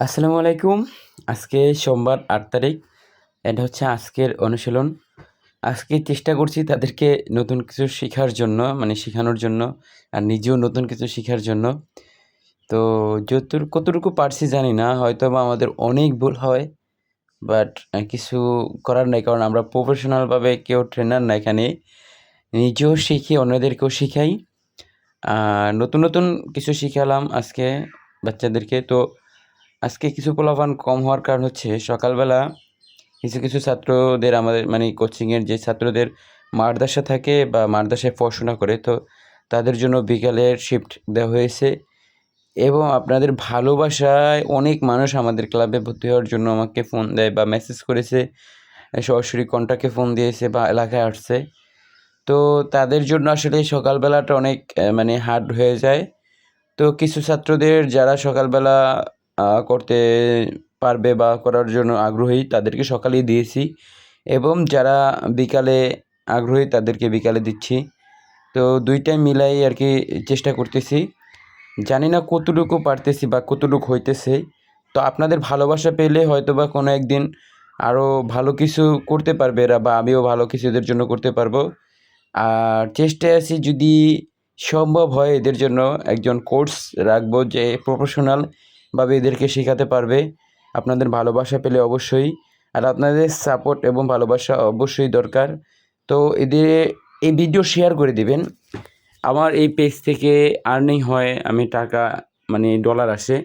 আসসালামু আলাইকুম। আজকে সোমবার আট তারিখ। এটা হচ্ছে আজকের অনুশীলন। আজকে চেষ্টা করছি তাদেরকে নতুন কিছু শেখার জন্য মানে শেখানোর জন্য, আর নিজেও নতুন কিছু শেখার জন্য। তো যতটুকু, কতটুকু পারছি জানি না হয়তো বা আমাদের অনেক ভুল হয় বাট কিছু করার নাই, কারণ আমরা প্রফেশনালভাবে কেউ ট্রেনার না এখানে। নিজেও শিখি, অন্যদেরকেও শিখাই। আর নতুন নতুন কিছু শিখালাম আজকে বাচ্চাদেরকে। তো আজকে কিছু পোলাপান কম হওয়ার কারণ হচ্ছে সকালবেলা কিছু কিছু ছাত্রদের আমাদের মানে কোচিংয়ের যে ছাত্রদের মাদ্রাসা থাকে বা মাদ্রাসায় পড়াশোনা করে, তো তাদের জন্য বিকালের শিফট দেওয়া হয়েছে এবং আপনাদের ভালোবাসায় অনেক মানুষ আমাদের ক্লাবে ভর্তি হওয়ার জন্য আমাকে ফোন দেয় বা মেসেজ করেছে, সরাসরি কন্ট্যাক্টে ফোন দিয়েছে বা এলাকায় আসছে। তো তাদের জন্য আসলে সকালবেলাটা অনেক মানে হার্ড হয়ে যায়। তো কিছু ছাত্রদের যারা সকালবেলা করতে পারবে বা করার জন্য আগ্রহী তাদেরকে সকালেই দিয়েছি। এবং যারা বিকালে আগ্রহী তাদেরকে বিকালে দিচ্ছি। তো দুইটাই মিলাই আর কি চেষ্টা করতেছি। জানি না কতটুকু পারতেছি বা কতটুকু হইতেছে। তো আপনাদের ভালোবাসা পেলে হয়তো বা কোনো একদিন আরও ভালো কিছু করতে পারবে এরা বা আমিও ভালো কিছু এদের জন্য করতে পারব। আর চেষ্টায় আছি যদি সম্ভব হয় এদের জন্য একজন কোর্স রাখব যে প্রফেশনাল ভাবে এদেরকে শেখাতে পারবে। আপনাদের ভালোবাসা পেলে অবশ্যই। আর আপনাদের সাপোর্ট এবং ভালোবাসা অবশ্যই দরকার। তো এদের, এই ভিডিও শেয়ার করে দিবেন। আমার এই পেজ থেকে আর্নিং হয়, আমি টাকা মানে ডলার আসে।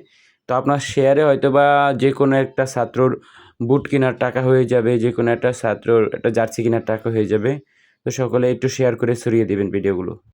তো আপনার শেয়ারে হয়তো বা যে কোনো একটা ছাত্রর বুট কেনার টাকা হয়ে যাবে যে কোনো একটা ছাত্রর একটা জার্সি কেনার টাকা হয়ে যাবে। তো সকলে একটু শেয়ার করে ছড়িয়ে দেবেন ভিডিওগুলো